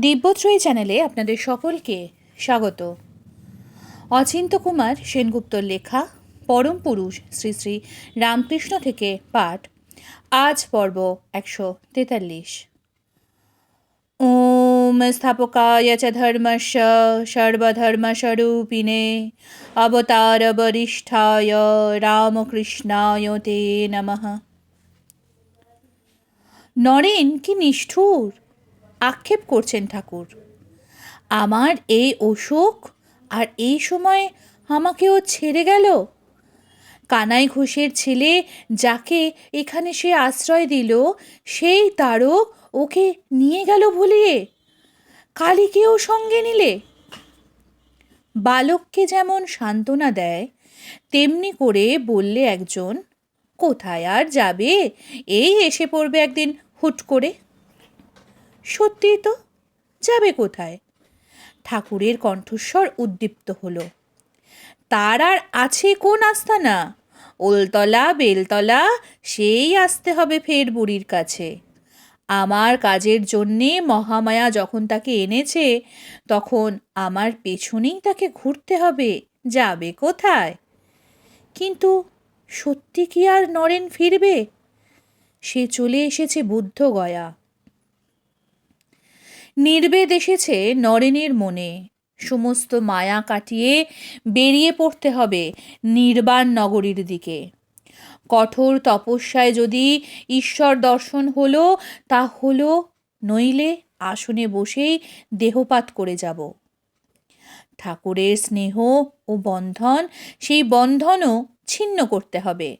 দিব্যত্রয়ী চ্যানেলে আপনাদের সকলকে স্বাগত। অচিন্ত কুমার সেনগুপ্তর লেখা, পরম পুরুষ, শ্রী শ্রী রামকৃষ্ণ থেকে পাঠ, আজ পর্ব একশো তেতাল্লিশ। ওম স্থাপকায় চ ধর্মস্য সর্বধর্মস্বরূপিণে অবতার বরিষ্ঠায় রামকৃষ্ণায় তে নমঃ। নরেন, কি নিষ্ঠুর! আক্ষেপ করছেন ঠাকুর। আমার এই অসুখ আর এই সময় আমাকেও ছেড়ে গেল? কানাই ঘোষের ছেলে যাকে এখানে সে আশ্রয় দিল, সেই তারও ওকে নিয়ে গেল ভুলিয়ে। কালীকেও সঙ্গে নিলে? বালককে যেমন সান্ত্বনা দেয়, তেমনি করে বললে একজন, কোথায় আর যাবে? এই এসে পড়বে একদিন হুট করে। সত্যিই তো? যাবে কোথায়? ঠাকুরের কণ্ঠস্বর উদ্দীপ্ত হলো। তার আর আছে কোন আস্তানা? ওলতলা, বেলতলা, সেই আসতে হবে ফের বুড়ির কাছে। আমার কাজের জন্যে মহামায়া যখন তাকে এনেছে, তখন আমার পেছনেই তাকে ঘুরতে হবে। যাবে কোথায়? কিন্তু সত্যি কি আর নরেন ফিরবে? সে চলে এসেছে বুদ্ধ গয়া নির্বেদ এসেছে নরেনের মনে। সমস্ত মায়া কাটিয়ে বেরিয়ে পড়তে হবে নির্বাণ নগরীর দিকে। কঠোর তপস্যায় যদি ঈশ্বর দর্শন হলো, তা হলো নইলে আসনে বসেই দেহপাত করে যাব। ঠাকুরের স্নেহ ও বন্ধন, সেই বন্ধনও ছিন্ন করতে হবে।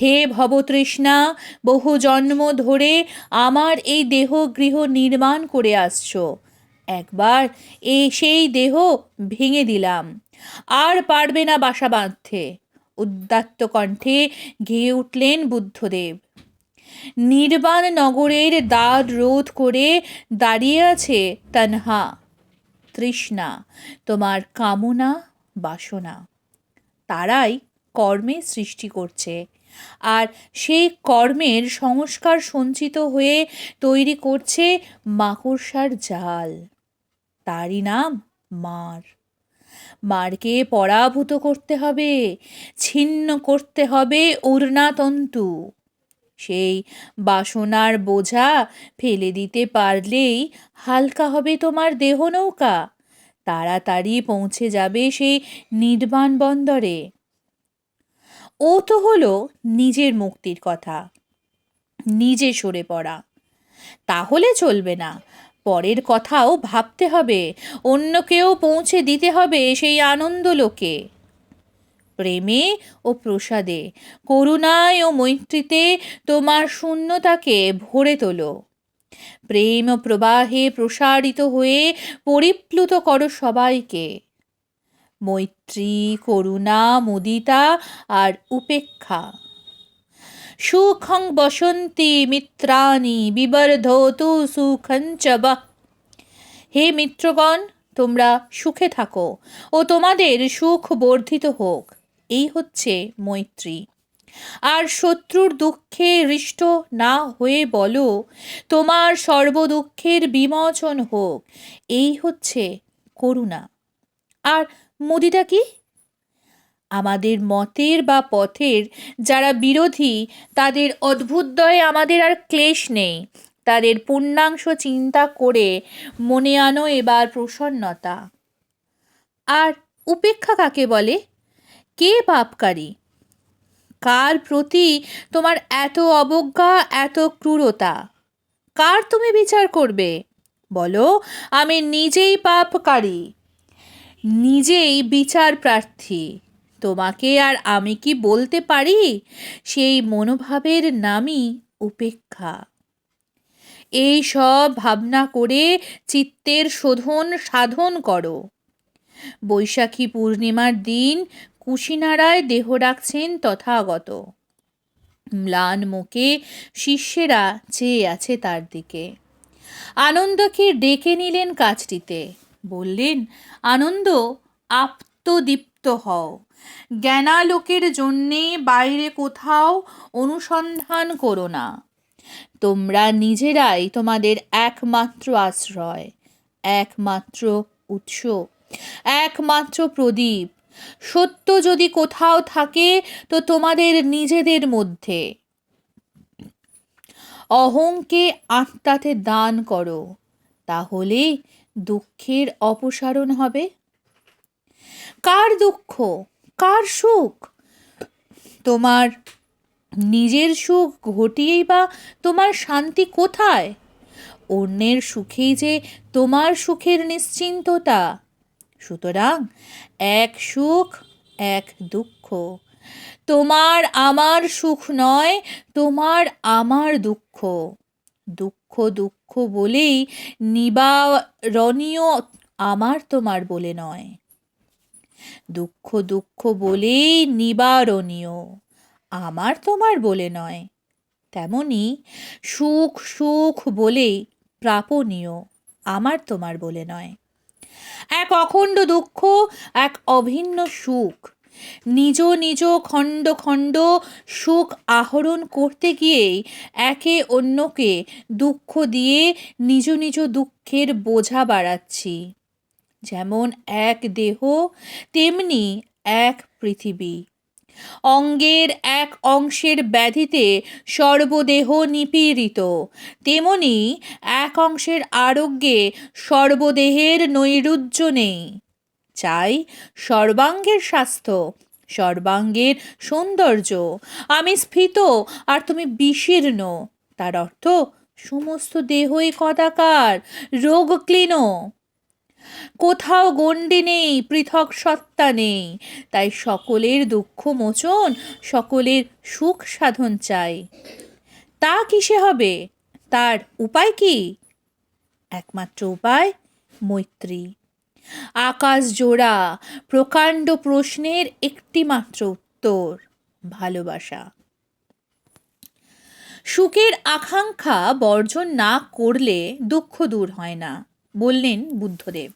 হে ভবতৃষ্ণা, বহু জন্ম ধরে আমার এই দেহ গৃহ নির্মাণ করে আসছো। একবার এই সেই দেহ ভেঙে দিলাম। আর পারবে না বাসা বাঁধতে। উদ্দাত্ত কণ্ঠে গেয়ে উঠলেন বুদ্ধদেব। নির্বাণ নগরের দ্বার রোধ করে দাঁড়িয়ে আছে তনহা। তৃষ্ণা, তোমার কামনা, বাসনা, তারাই কর্মে সৃষ্টি করছে। আর সেই কর্মের সংস্কার সঞ্চিত হয়ে তৈরি করছে মাকড়সার জাল। তারই নাম মার। মারকে পরাভূত করতে হবে, ছিন্ন করতে হবে উর্ণাতন্তু সেই বাসনার বোঝা ফেলে দিতে পারলেই হালকা হবে তোমার দেহ নৌকা। তাড়াতাড়ি পৌঁছে যাবে সেই নির্বাণ বন্দরে। ও তো হলো নিজের মুক্তির কথা। নিজে সরে পড়া। তাহলে চলবে না। পরের কথাও ভাবতে হবে। অন্যকেও পৌঁছে দিতে হবে সেই আনন্দ লোকে। প্রেমে ও প্রসাদে, করুণায় ও মৈত্রীতে তোমার শূন্যতাকে ভরে তোলো। প্রেম ও প্রবাহে প্রসারিত হয়ে পরিপ্লুত করো সবাইকে। মৈত্রী, করুণা, মুদিতা আর উপেক্ষা। সুখং বসন্তি মিত্রাণি বিবর্ধতু সুখঞ্চ হে মিত্রগণ, তোমরা সুখে থাকো ও তোমাদের সুখ বর্ধিত হোক। এই হচ্ছে মৈত্রী। আর শত্রুর দুঃখে হৃষ্ট না হয়ে বলো, তোমার সর্বদুঃখের বিমোচন হোক। এই হচ্ছে করুণা। আর মুদিটা কি? আমাদের মতের বা পথের যারা বিরোধী, তাদের অদ্ভুতদয়ে আমাদের আর ক্লেশ নেই। তাদের পূর্ণাংশ চিন্তা করে মনে আনো এবার প্রসন্নতা। আর উপেক্ষা কাকে বলে? কে পাপকারী? কার প্রতি তোমার এত অবজ্ঞা, এত ক্রূরতা? কার তুমি বিচার করবে? বলো, আমি নিজেই পাপকারী। নিজেই বিচার প্রার্থী। তোমাকে আর আমি কি বলতে পারি? সেই মনোভাবের নামই উপেক্ষা। এই সব ভাবনা করে চিত্তের শোধন সাধন করো। বৈশাখী পূর্ণিমার দিন কুশিনারায় দেহ রাখছেন তথাগত। ম্লান মুখে শিষ্যেরা চেয়ে আছে তার দিকে। আনন্দকে ডেকে নিলেন কাজটিতে। বললেন, আনন্দ, আপ্তদীপ্ত হও। জ্ঞানালোকের জন্যে বাইরে কোথাও অনুসন্ধান করো না। তোমরা নিজেরাই তোমাদের একমাত্র আশ্রয়, একমাত্র উৎস, একমাত্র প্রদীপ। সত্য যদি কোথাও থাকে, তো তোমাদের নিজেদের মধ্যে। অহংকে আত্মাতে দান করো, তাহলে দুঃখের অপসারণ হবে? কার দুঃখ? কার সুখ? তোমার নিজের সুখ ঘটিয়েই বা তোমার শান্তি কোথায়? অন্যের সুখেই যে তোমার সুখের নিশ্চিন্ততা। সুতরাং এক সুখ, এক দুঃখ। তোমার আমার সুখ নয়, তোমার আমার দুঃখ। দুঃখ দুঃখ বলেই নিবারণীয় আমার তোমার বলে নয়। দুঃখ দুঃখ বলেই নিবারণীয় আমার তোমার বলে নয়। তেমনি সুখ সুখ বলেই প্রাপণীয় আমার তোমার বলে নয়। এক অখণ্ড দুঃখ, এক অভিন্ন সুখ নিজ নিজ খণ্ড খণ্ড সুখ আহরণ করতে গিয়েই একে অন্যকে দুঃখ দিয়ে নিজ নিজ দুঃখের বোঝা বাড়াচ্ছি। যেমন এক দেহ, তেমনি এক পৃথিবী। অঙ্গের এক অংশের ব্যাধিতে সর্বদেহ নিপীড়িত, তেমনি এক অংশের আরোগ্যে সর্বদেহের নৈরুজ্য নেই। চাই সর্বাঙ্গের স্বাস্থ্য, সর্বাঙ্গের সৌন্দর্য। আমি স্ফীত আর তুমি বিশীর্ণ। তার অর্থ সমস্ত দেহই কদাকার, রোগ ক্লীন। কোথাও গণ্ডি নেই, পৃথক সত্তা নেই। তাই সকলের দুঃখ মোচন, সকলের সুখ সাধন চাই। তা কিসে হবে? তার উপায় কি? একমাত্র উপায় মৈত্রী। আকাশ জোড়া, প্রকাণ্ড প্রশ্নের একটি মাত্র উত্তর, ভালোবাসা। সুখের আকাঙ্ক্ষা বর্জন না করলে দুঃখ দূর হয় না, বললেন বুদ্ধদেব।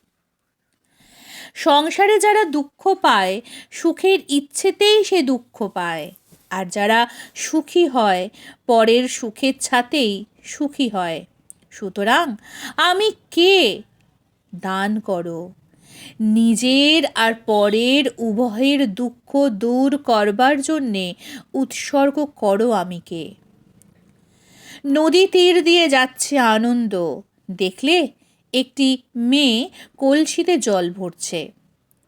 সংসারে যারা দুঃখ পায়, সুখের ইচ্ছেতেই সে দুঃখ পায়। আর যারা সুখী হয়, পরের সুখের ছাতেই সুখী হয়। সুতরাং আমি কে দান করো। নিজের আর পরের উভয়ের দুঃখ দূর করবার জন্যে উৎসর্গ করো আমিকে। নদী তীর দিয়ে যাচ্ছে আনন্দ। দেখলে, একটি মেয়ে কলসিতে জল ভরছে।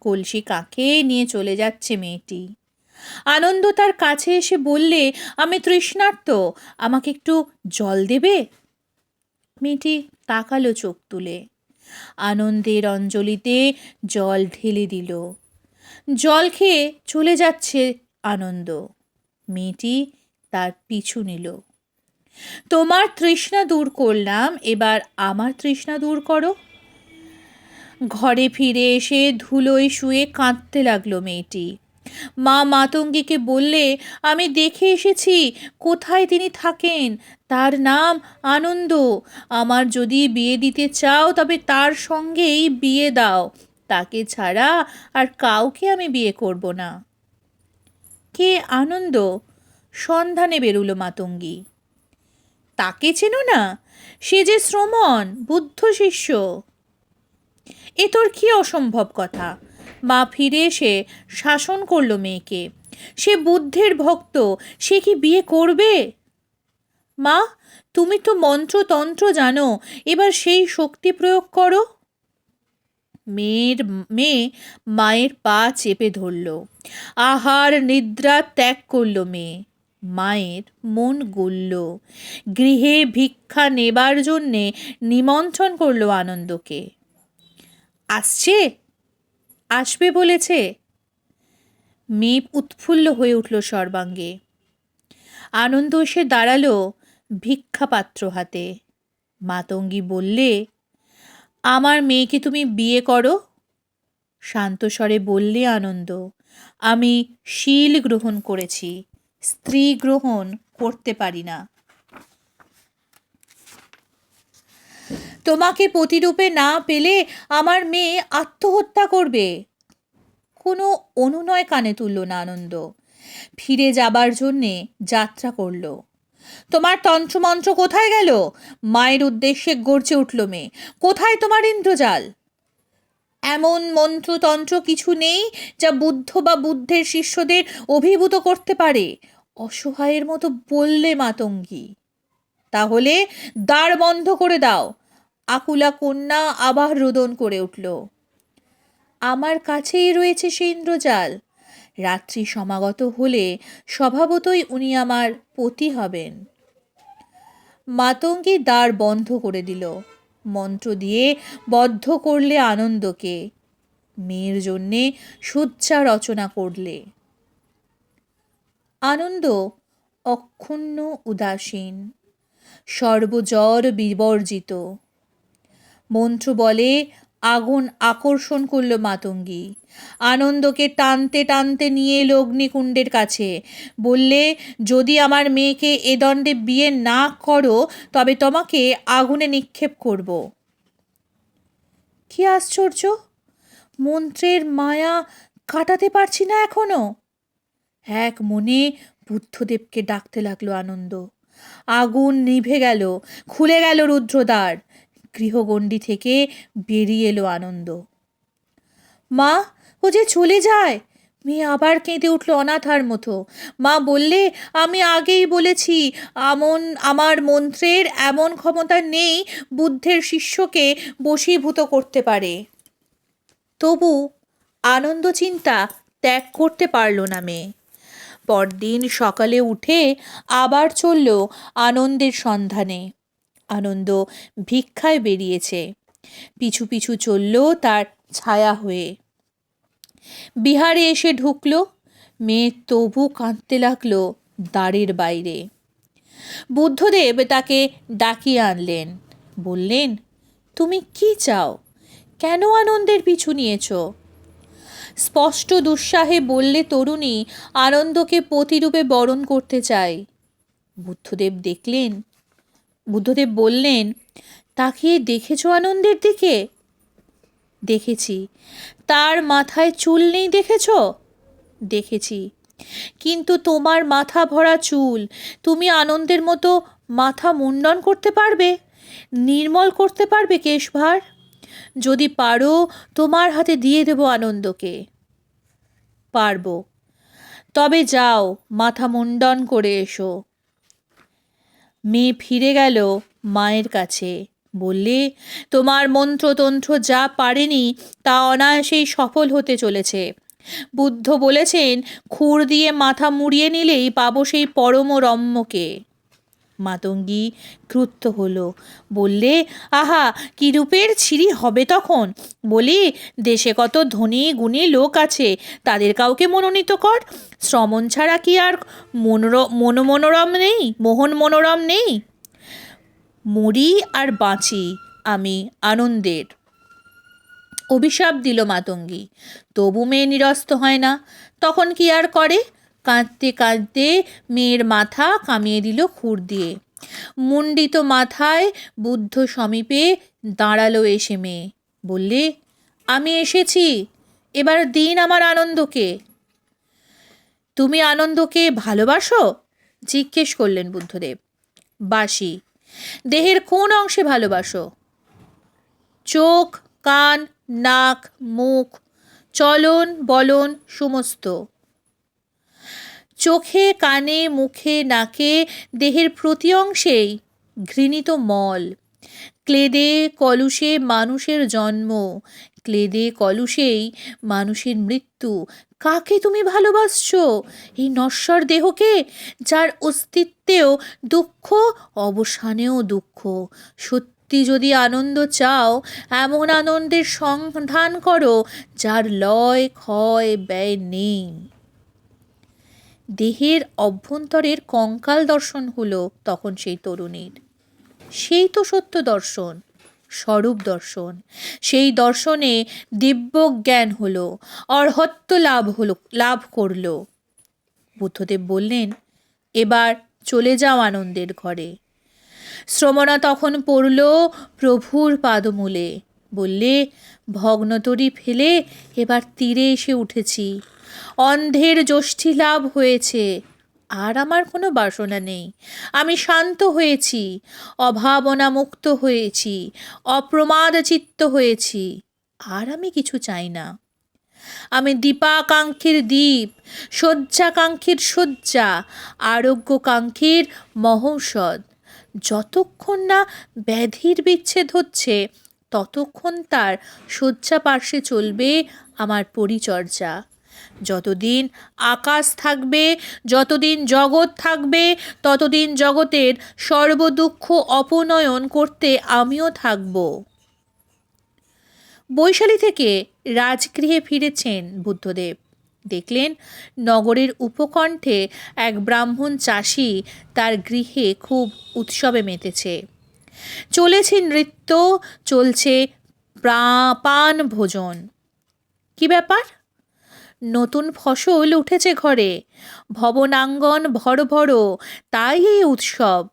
কলসি কাকে নিয়ে চলে যাচ্ছে মেয়েটি। আনন্দ তার কাছে এসে বললে, আমি তৃষ্ণার্ত, আমাকে একটু জল দেবে? মেয়েটি তাকালো চোখ তুলে। আনন্দের অঞ্জলিতে জল ঢেলে দিল। জল খেয়ে চলে যাচ্ছে আনন্দ। মেয়েটি তার পিছু নিল। তোমার তৃষ্ণা দূর করলাম, এবার আমার তৃষ্ণা দূর করো। ঘরে ফিরে এসে ধুলোয় শুয়ে কাঁদতে লাগল মেয়েটি। মা মাতঙ্গীকে বললে, আমি দেখে এসেছি, কোথায় তিনি থাকেন? তার নাম আনন্দ। আমার যদি বিয়ে দিতে চাও, তবে তার সঙ্গেই বিয়ে দাও। তাকে ছাড়া আর কাউকে আমি বিয়ে করব না। কে আনন্দ? সন্ধানে বেরুলো মাতঙ্গী। তাকে চেনো না? সে যে শ্রমণ, বুদ্ধ শিষ্য। এ তোর কি অসম্ভব কথা? মা ফিরে এসে শাসন করল মেয়েকে। সে বুদ্ধের ভক্ত, সে কি বিয়ে করবে? মা, তুমি তো মন্ত্রতন্ত্র জানো, এবার সেই শক্তি প্রয়োগ করো। মেয়ের, মেয়ে মায়ের পা চেপে ধরল। আহার নিদ্রা ত্যাগ করল মেয়ে। মায়ের মন গলল। গৃহে ভিক্ষা নেবার জন্যে নিমন্ত্রণ করল আনন্দকে। আসছে? আসবে বলেছে? মেয়ে উৎফুল্ল হয়ে উঠল সর্বাঙ্গে। আনন্দ এসে দাঁড়াল ভিক্ষাপাত্র হাতে। মাতঙ্গী বললে, আমার মেয়েকে তুমি বিয়ে করো? শান্ত স্বরে বললে আনন্দ, আমি শীল গ্রহণ করেছি, স্ত্রী গ্রহণ করতে পারি না। তোমাকে প্রতিরূপে না পেলে আমার মেয়ে আত্মহত্যা করবে। কোনো অনুনয় কানে তুলল না আনন্দ। ফিরে যাবার জন্যে যাত্রা করল। তোমার তন্ত্রমন্ত্র কোথায় গেল? মায়ের উদ্দেশ্যে গর্জে উঠল মেয়ে। কোথায় তোমার ইন্দ্রজাল? এমন মন্ত্রতন্ত্র কিছু নেই যা বুদ্ধ বা বুদ্ধের শিষ্যদের অভিভূত করতে পারে। অসহায়ের মতো বললে মাতঙ্গী। তাহলে দ্বার বন্ধ করে দাও। আকুলা কন্যা আবার রোদন করে উঠল। আমার কাছেই রয়েছে সে ইন্দ্রজাল। রাত্রি সমাগত হলে স্বভাবতই উনি আমার পতি হবেন। মাতঙ্গী দ্বার বন্ধ করে দিল। মন্ত্র দিয়ে বদ্ধ করলে আনন্দকে। মেয়ের জন্যে শয্যা রচনা করলে। আনন্দ, অক্ষুণ্ণ, উদাসীন। সর্বজর বিবর্জিত। মন্ত্র বলে আগুন আকর্ষণ করল মাতঙ্গী। আনন্দকে টানতে টানতে নিয়ে এলো অগ্নিকুণ্ডের কাছে। বললে, যদি আমার মেয়েকে এ দণ্ডে বিয়ে না করো, তবে তোমাকে আগুনে নিক্ষেপ করব। কি আশ্চর্য! মন্ত্রের মায়া কাটাতে পারছি না এখনও! এক মনে বুদ্ধদেবকে ডাকতে লাগল আনন্দ। আগুন নিভে গেল, খুলে গেল রুদ্রদ্বার। গৃহগণ্ডি থেকে বেরিয়ে এলো আনন্দ। মা, ও যে চলে যায়? মেয়ে আবার কেঁদে উঠল অনাথার মতো। মা, বললে আমি আগেই বলেছি, আমন, আমার মন্ত্রের এমন ক্ষমতা নেই বুদ্ধের শিষ্যকে বশীভূত করতে পারে। তবু আনন্দ চিন্তা ত্যাগ করতে পারল না মেয়ে। পরদিন সকালে উঠে আবার চলল আনন্দের সন্ধানে। আনন্দ ভিক্ষায় বেরিয়েছে। পিছু পিছু চলল তার ছায়া হয়ে। বিহারে এসে ঢুকল, মেয়ে তবু কাঁদতে লাগল দ্বারের বাইরে। বুদ্ধদেব তাকে ডাকিয়ে আনলেন, বললেন, তুমি কি চাও? কেন আনন্দের পিছু নিয়েছ? স্পষ্ট দুঃসাহে বললে তরুণী, আনন্দকে প্রতিরূপে বরণ করতে চাই। বুদ্ধদেব দেখলেন বুদ্ধদেব বললেন তাকিয়ে দেখেছ আনন্দের দিকে? দেখেছি। তার মাথায় চুল নেই দেখেছ? দেখেছি। কিন্তু তোমার মাথা ভরা চুল, তুমি আনন্দের মতো মাথা মুন্ডন করতে পারবে? নির্মল করতে পারবে কেশভার? যদি পারো, তোমার হাতে দিয়ে দেব আনন্দকে। পারব। তবে যাও, মাথা মুন্ডন করে এসো। মেয়ে ফিরে গেল মায়ের কাছে। বললে, তোমার মন্ত্রতন্ত্র যা পারেনি, তা অনায়াসেই সফল হতে চলেছে। বুদ্ধ বলেছেন, খুর দিয়ে মাথা মুড়িয়ে নিলেই পাবো সেই পরম রম্যকে মাতঙ্গী ক্রুদ্ধ হলো। বললে, আহা, কি রূপের ছিরি হবে তখন? বলি, দেশে কত ধনী গুণী লোক আছে, তাদের কাউকে মনোনীত কর। শ্রমণ ছাড়া কি আর মনোর, মনোমনোরম নেই? মোহন মনোরম নেই? মরি আর বাঁচি আমি আনন্দের। অভিশাপ দিল মাতঙ্গী। তবু মেয়ে নিরস্ত হয় না, তখন কি আর করে? কাঁদতে কাঁদতে মেয়ের মাথা কামিয়ে দিল খুর দিয়ে। মুন্ডিত মাথায় বুদ্ধ সমীপে দাঁড়াল এসে মেয়ে। বললে, আমি এসেছি। এবার দিন আমার আনন্দকে। তুমি আনন্দকে ভালোবাসো? জিজ্ঞেস করলেন বুদ্ধদেব। বাসি। দেহের কোন অংশে ভালোবাসো? চোখ, কান, নাক, মুখ, চলন, বলন, সমস্ত। চোখে, কানে, মুখে, নাকে, দেহের প্রতি অংশেই ঘৃণিত মল। ক্লেদে কলুষে মানুষের জন্ম। ক্লেদে কলুষেই মানুষের মৃত্যু। কাকে তুমি ভালোবাসছো? এই নশ্বর দেহকে, যার অস্তিত্বেও দুঃখ, অবসানেও দুঃখ। সত্যি যদি আনন্দ চাও, এমন আনন্দের সন্ধান করো, যার লয়, ক্ষয়, ব্যয় নেই। দেহের অভ্যন্তরের কঙ্কাল দর্শন হলো তখন সেই তরুণীর। সেই তো সত্য দর্শন, স্বরূপ দর্শন। সেই দর্শনে দিব্য জ্ঞান হলো, অর্হত্ব লাভ হলো, লাভ করল। বুদ্ধদেব বললেন, এবার চলে যাও আনন্দের ঘরে। শ্রমণা তখন পড়ল প্রভুর পাদমূলে। বললে, ভগ্নতরি ফেলে এবার তীরে এসে উঠেছি। অন্ধের যষ্ঠী লাভ হয়েছে। আর আমার কোনো বাসনা নেই। আমি শান্ত হয়েছি অভাবনা মুক্ত হয়েছি অপ্রমাদ চিত্ত হয়েছি। আর আমি কিছু চাই না। আমি দীপাকাঙ্ক্ষীর দ্বীপ, শয্যাকাঙ্ক্ষীর শয্যা, আরোগ্যকাঙ্ক্ষীর মহৌষধ। যতক্ষণ না ব্যাধির বিচ্ছেদ হচ্ছে, ততক্ষণ তার শয্যা পার্শ্বে চলবে আমার পরিচর্যা। যতদিন আকাশ থাকবে, যতদিন জগৎ থাকবে, ততদিন জগতের সর্বদুঃখ অপনয়ন করতে আমিও থাকব। বৈশালী থেকে রাজগৃহে ফিরেছেন বুদ্ধদেব। দেখলেন নগরের উপকণ্ঠে এক ব্রাহ্মণ চাষি তার গৃহে খুব উৎসবে মেতেছে। চলেছে নৃত্য, চলছে প্রা- পান ভোজন। কি ব্যাপার? নতুন ফসল উঠেছে ঘরে। ভবনাঙ্গন ভর ভর তাই এই উৎসব।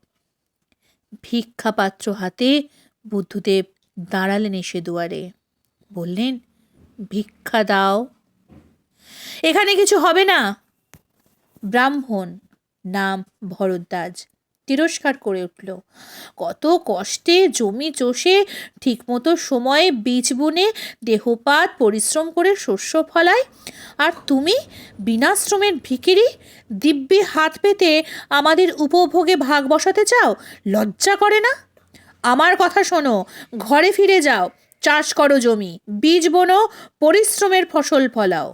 ভিক্ষাপাত্র হাতে বুদ্ধদেব দাঁড়ালেন এসে দুয়ারে। বললেন, ভিক্ষা দাও। এখানে কিছু হবে না? ব্রাহ্মণ, নাম ভরদ্বাজ। তিরস্কার করে উঠল। কত কষ্টে জমি চষে ঠিকমতো সময়ে বীজ বুনে দেহপাত পরিশ্রম করে শস্য ফলায়। আর তুমি বিনাশ্রমের ভিকিরি দিব্যি হাত পেতে আমাদের উপভোগে ভাগ বসাতে চাও? লজ্জা করে না? আমার কথা শোনো, ঘরে ফিরে যাও, চাষ করো জমি, বীজ বোনো, পরিশ্রমের ফসল ফলাও।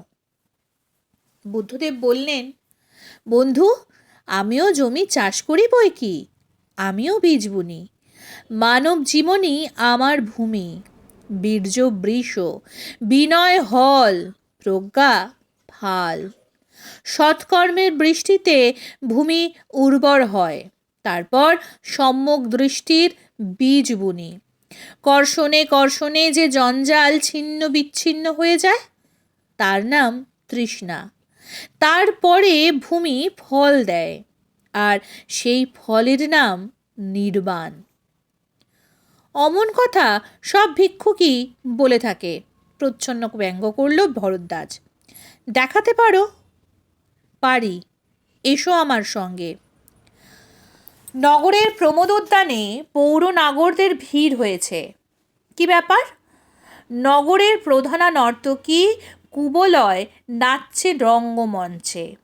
বুদ্ধদেব বললেন, বন্ধু আমিও জমি চাষ করি বই কি? আমিও বীজ বুনি মানব জীবনই আমার ভূমি। বীর্য বৃষ, বিনয় হল, প্রজ্ঞা ফাল সৎকর্মের বৃষ্টিতে ভূমি উর্বর হয়, তারপর সম্যক দৃষ্টির বীজ বুনি কর্ষণে কর্ষণে যে জঞ্জাল ছিন্ন বিচ্ছিন্ন হয়ে যায়, তার নাম তৃষ্ণা। তারপরে ভূমি ফল দেয়, আর সেই ফলের নাম নির্বাণ। অমন কথা সব ভিক্ষুকই বলে থাকে, প্রচ্ছন্ন ব্যঙ্গ করল ভরদ্বাজ। দেখাতে পারো? পারি, এসো আমার সঙ্গে। নগরের প্রমোদ উদ্যানে পৌর নাগরদের ভিড় হয়েছে। কি ব্যাপার? নগরের প্রধানা নর্তকী কুবলয় নাচছে রঙ্গমঞ্চে।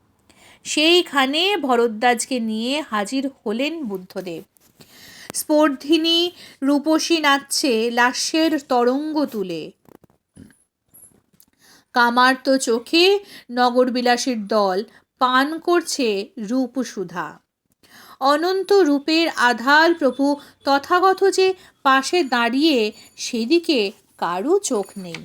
সেইখানে ভরদ্বাজকে নিয়ে হাজির হলেন বুদ্ধদেব। স্পর্ধিনী রূপসী নাচছে লাস্যের তরঙ্গ তুলে। কামার্ত চোখে নগরবিলাসীর দল পান করছে রূপসুধা। অনন্ত রূপের আধার প্রভু তথাগত যে পাশে দাঁড়িয়ে সেদিকে কারও চোখ নেই।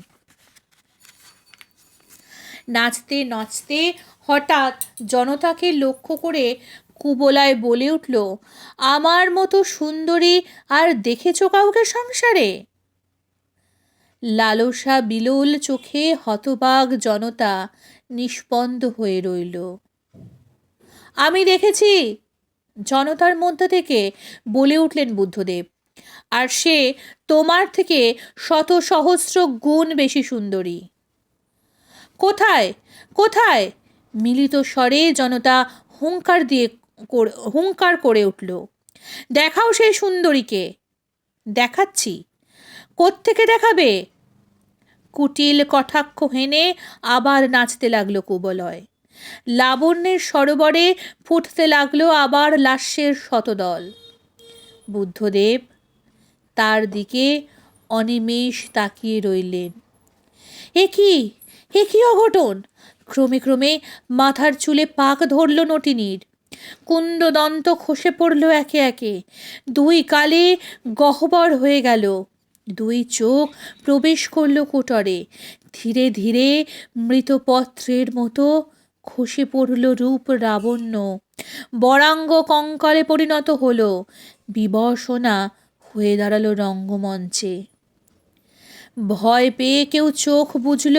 নাচতে নাচতে হঠাৎ জনতাকে লক্ষ্য করে কুবলায় বলে উঠল, আমার মতো সুন্দরী আর দেখেছ কাউকে সংসারে? লালসা বিলোল চোখে হতবাগ জনতা নিষ্পন্দ হয়ে রইল। আমি দেখেছি। জনতার মধ্যে থেকে বলে উঠলেন বুদ্ধদেব, আর সে তোমার থেকে শত সহস্র গুণ বেশি সুন্দরী। কোথায়? কোথায়? মিলিত স্বরে জনতা হুঙ্কার দিয়ে কর- হুঙ্কার করে উঠল। দেখাও সেই সুন্দরীকে। দেখাচ্ছি। কোত্থেকে দেখাবে? কুটিল কটাক্ষ হেনে আবার নাচতে লাগল কুবলয়। লাবণ্যের সরোবরে ফুটতে লাগল আবার লাস্যের শতদল। বুদ্ধদেব তার দিকে অনিমেষ তাকিয়ে রইলেন। এ কি? এ কি অঘটন? ক্রমে ক্রমে মাথার চুলে পাক ধরল নটিনীর। কুন্দদন্ত খসে পড়ল একে একে। দুই কালে গহ্বর হয়ে গেল। দুই চোখ প্রবেশ করল কোটরে। ধীরে ধীরে মৃতপত্রের মতো খসে পড়ল রূপ রাবণ্য। বরাঙ্গ কঙ্কালে পরিণত হল। বিবসনা হয়ে দাঁড়াল রঙ্গমঞ্চে। ভয় পেয়ে কেউ চোখ বুঝল,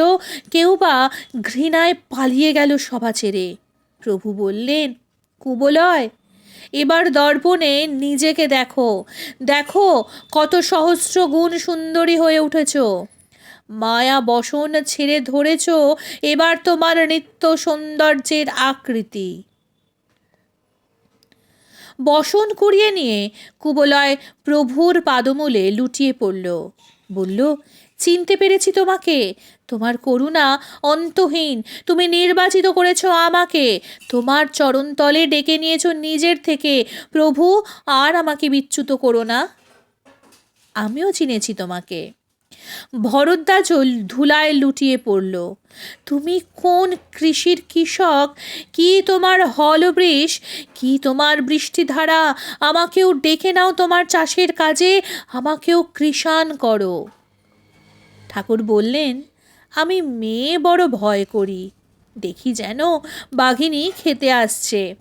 কেউ বা ঘৃণায় পালিয়ে গেল সভা ছেড়ে। প্রভু বললেন কুবলয় এবার দর্পণে নিজেকে দেখো। দেখো কত সহস্র গুণ সুন্দরী হয়ে উঠেছ। মায়া বসন ছেড়ে ধরেছ, এবার তোমার নিত্য সৌন্দর্যের আকৃতি। বসন কুড়িয়ে নিয়ে কুবলয় প্রভুর পাদমূলে লুটিয়ে পড়ল। বলল চিনতে পেরেছি তোমাকে। তোমার করুণা অন্তহীন। তুমি নির্বাচিত করেছ আমাকে। তোমার চরণতলে ডেকে নিয়েছ নিজের থেকে। প্রভু, আর আমাকে বিচ্যুত করো না। আমিও চিনেছি তোমাকে। ভরদ্বাজ ধুলায় লুটিয়ে পড়ল। তুমি কোন কৃষির কৃষক? কি তোমার হলবৃষ? কি তোমার বৃষ্টিধারা? আমাকেও ডেকে নাও তোমার চাষের কাজে। আমাকেও কৃষাণ করো। ঠাকুর বললেন, আমি মেয়ে বড় ভয় করি। দেখি যেন বাঘিনী খেতে আসছে।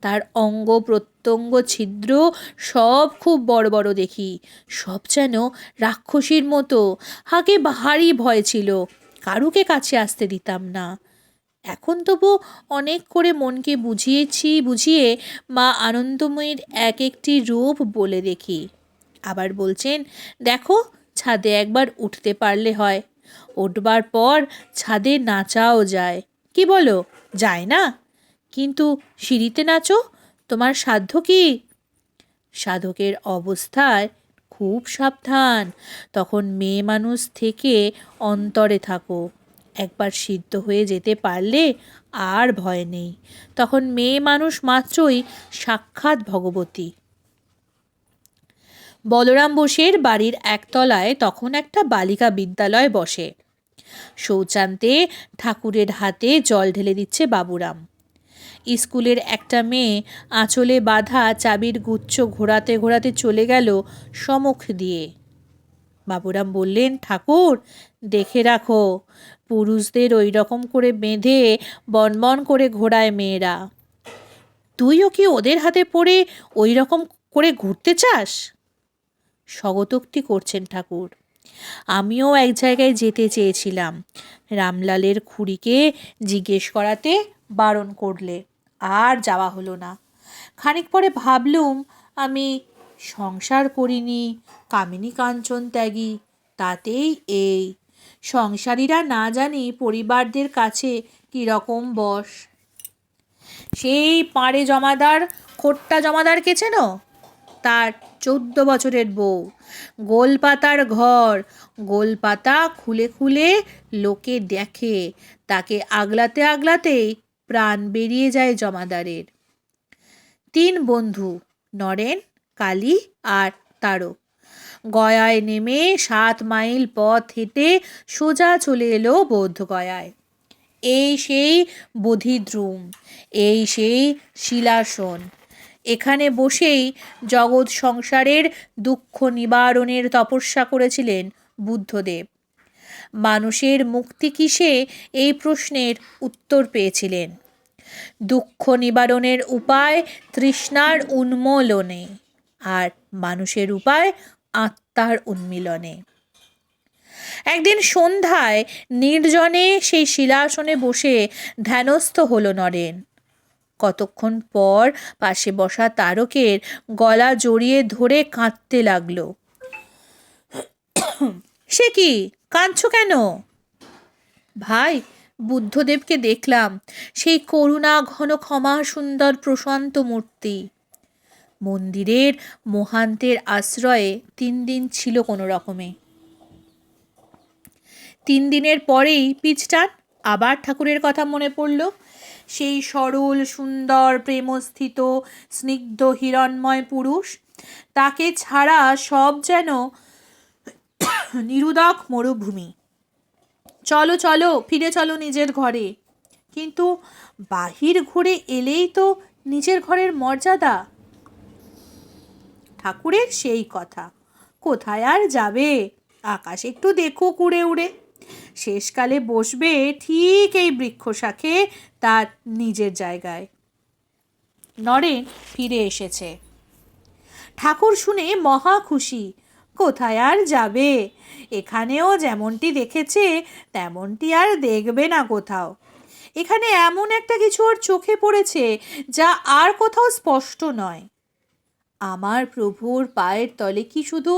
তার অঙ্গ প্রত্যঙ্গ ছিদ্র সব খুব বড় বড় দেখি। সব যেন রাক্ষসীর মতো। আগে ভারী ভয় ছিল। কারুকে কাছে আসতে দিতাম না। এখন তবু অনেক করে মনকে বুঝিয়েছি, বুঝিয়ে মা আনন্দময়ীর এক একটি রূপ বলে দেখি। আবার বলছেন, দেখো ছাদে একবার উঠতে পারলে হয়। উঠবার পর ছাদে নাচাও যায়। কি বলো? যায় না? কিন্তু সিঁড়িতে নাচো? তোমার সাধ্য কি? সাধকের অবস্থায় খুব সাবধান। তখন মেয়ে মানুষ থেকে অন্তরে থাকো। একবার সিদ্ধ হয়ে যেতে পারলে আর ভয় নেই। তখন মেয়ে মানুষ মাত্রই সাক্ষাৎ ভগবতী। বলরাম বোসের বাড়ির একতলায় তখন একটা বালিকা বিদ্যালয় বসে। শৌচান্তে ঠাকুরের হাতে জল ঢেলে দিচ্ছে বাবুরাম। স্কুলের একটা মেয়ে আঁচলে বাঁধা চাবির গুচ্ছ ঘোরাতে ঘোরাতে চলে গেল সমুখ দিয়ে। বাবুরাম বললেন, ঠাকুর, দেখে রাখো, পুরুষদের ওই রকম করে বেঁধে বনবন করে ঘোরায় মেয়েরা। তুইও কি ওদের হাতে পড়ে ওই রকম করে ঘুরতে চাস? স্বগতোক্তি করছেন ঠাকুর। আমিও এক জায়গায় যেতে চেয়েছিলাম। রামলালের খুড়িকে জিজ্ঞেস করাতে বারণ করলে। আর যাওয়া হলো না। খানিক পরে ভাবলুম, আমি সংসার করিনি, কামিনী কাঞ্চন ত্যাগী, তাতেই এই। সংসারীরা না জানি পরিবারদের কাছে কীরকম বস সেই পাড়ে জমাদার, খোট্টা জমাদারকে চেনো? তার চোদ্দ বছরের বউ। গোলপাতার ঘর। গোলপাতা খুলে খুলে লোকে দেখে। তাকে আগলাতে আগলাতেই প্রাণ বেরিয়ে যায় জমাদারের। তিন বন্ধু, নরেন, কালী আর তারক। গয়ায় নেমে সাত মাইল পথ হেঁটে সোজা চলে এলো বৌদ্ধগয়ায় এই সেই বোধিদ্রুম, এই সেই শিলাসন। এখানে বসেই জগৎ সংসারের দুঃখ নিবারণের তপস্যা করেছিলেন বুদ্ধদেব। মানুষের মুক্তি কিসে এই প্রশ্নের উত্তর পেয়েছিলেন। দুঃখ নিবারণের উপায় তৃষ্ণার উন্মূলনে আর মানুষের উপায় আত্মার উন্মিলনে। একদিন সন্ধ্যায় নির্জনে সেই শিলাসনে বসে ধ্যানস্থ হল নরেন। কতক্ষণ পর পাশে বসা তারকের গলা জড়িয়ে ধরে কাঁদতে লাগল। সে কি? কাঁদছ কেন? ভাই, বুদ্ধদেবকে দেখলাম, সেই করুণা ঘন ক্ষমা সুন্দর প্রশান্ত মূর্তি। মন্দিরের মহান্তের আশ্রয়ে তিন দিন ছিল কোনো রকমে। তিন দিনের পরেই পিচটান আবার ঠাকুরের কথা মনে পড়ল। সেই সরল, সুন্দর, প্রেমস্থিত, স্নিগ্ধ, হিরণময় পুরুষ। তাকে ছাড়া সব যেন নিরুদক মরুভূমি। চলো চলো, ফিরে চলো নিজের ঘরে। কিন্তু বাহির ঘুরে এলেই তো নিজের ঘরের মর্যাদা। ঠাকুরের সেই কথা। কোথায় আর যাবে? আকাশ একটু দেখো কুড়ে উড়ে। শেষকালে বসবে ঠিক এই বৃক্ষ শাখে তার নিজের জায়গায়। নরেন ফিরে এসেছে। ঠাকুর শুনে মহা খুশি, কোথায় আর যাবে? এখানেও যেমনটি দেখেছে, তেমনটি আর দেখবে না কোথাও। এখানে এমন একটা কিছু ওর চোখে পড়েছে, যা আর কোথাও স্পষ্ট নয়। আমার প্রভুর পায়ের তলে কি শুধু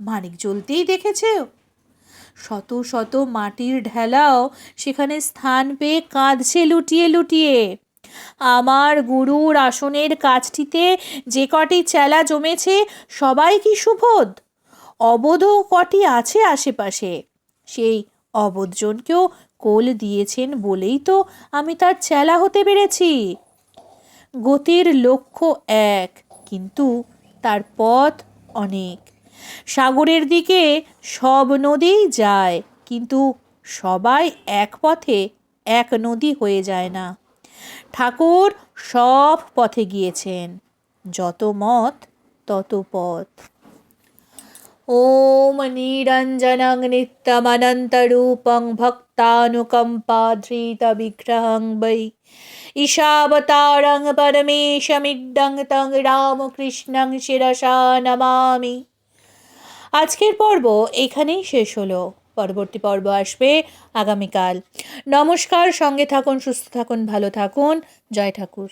মানিক জ্বলতেই দেখেছে? শত শত মাটির ঢেলাও সেখানে স্থান পেয়ে কাঁদছে লুটিয়ে লুটিয়ে। আমার গুরুর আসনের কাজটিতে যে কটি চেলা জমেছে, সবাই কি সুবোধ? অবোধও কটি আছে আশেপাশে। সেই অবোধজনকেও কোল দিয়েছেন বলেই তো আমি তার চেলা হতে পেরেছি। গতির লক্ষ্য এক, কিন্তু তার পথ অনেক। সাগরের দিকে সব নদীই যায় কিন্তু সবাই এক পথে এক নদী হয়ে যায় না ঠাকুর সব পথে গিয়েছেন যত মত তত পথ ॐ निरञ्जनं नित्यमनन्तरूपं भक्तानुकम्पाधृतविग्रहं वै ईशावतारं परमेशमिड्डं तं রামকৃষ্ণং শিরসা নমামি আজকের পর্ব এখানেই শেষ হলো। পরবর্তী পর্ব আসবে আগামীকাল। নমস্কার, সঙ্গে থাকুন, সুস্থ থাকুন, ভালো থাকুন। জয় ঠাকুর।